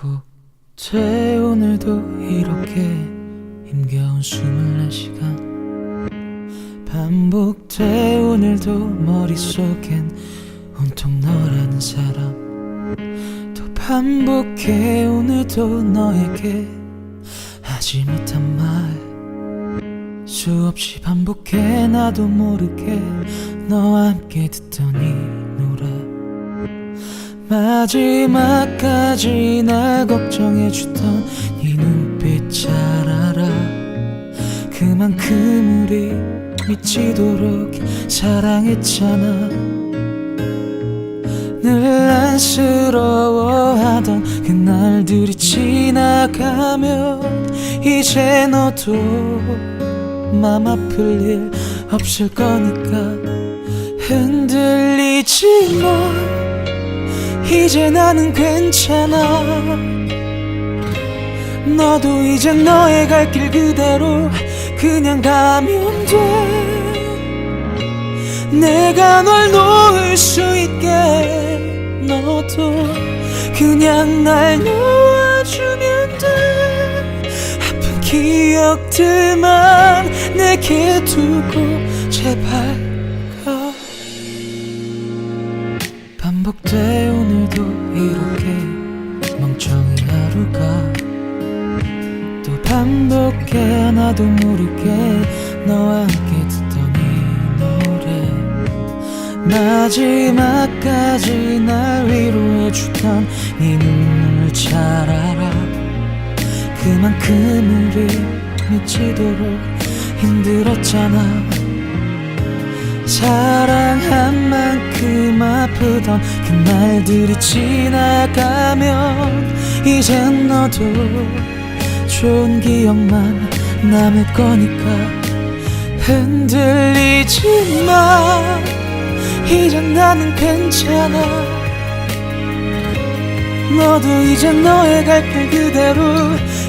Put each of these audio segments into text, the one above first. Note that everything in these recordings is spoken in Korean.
반복돼 오늘도 이렇게 힘겨운 24시간. 반복돼 오늘도 머릿속엔 온통 너라는 사람. 또 반복해 오늘도 너에게 하지 못한 말. 수없이 반복해 나도 모르게 너와 함께 노래 마지막까지 날 걱정해주던 네 눈빛 잘 알아. 그만큼 우리 미치도록 사랑했잖아. 늘 안쓰러워하던 그날들이 지나가면 이제 너도 맘 아플 일 없을 거니까 흔들리지 마 이제 나는 괜찮아. 너도 이제 너의 갈 길 그대로 그냥 가면 돼. 내가 널 놓을 수 있게 너도 그냥 날 놓아주면 돼. 아픈 기억들만 내게 두고 제발 가. 반복돼 오늘도 이렇게 멍청이 하루가 또 반복해 나도 모르게 너와 함께 듣던 이 노래. 마지막까지 날 위로해주던 네 눈물 잘 알아. 그만큼 우리 미치도록 힘들었잖아. 사랑한 만큼 아프던 그날들이 지나가면 이젠 너도 좋은 기억만 남을 거니까 흔들리지 마 이젠 나는 괜찮아. 너도 이제 너의 갈길 그대로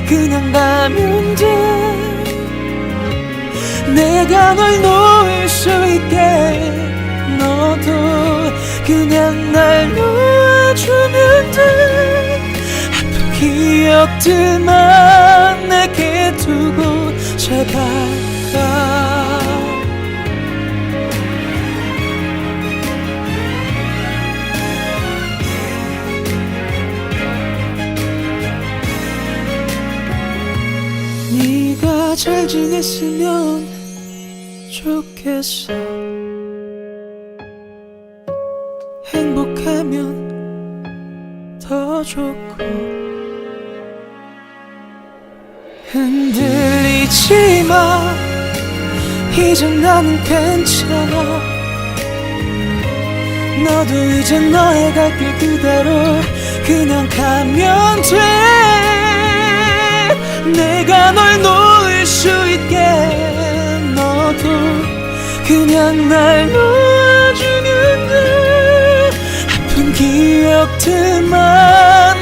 그냥 가면 돼. 내가 널 놓을 수 있게 그냥 날 놓아주면 돼 아픈 기억들만 내게 두고 가. 네가 잘 지냈으면 좋겠어 행복하면 더 좋고 흔들리지 마 이제 나는 괜찮아. 너도 이제 너의 갈길 그대로 그냥 가면 돼. 내가 널 놓을 수 있게 너도 그냥 날 놓아 기억들만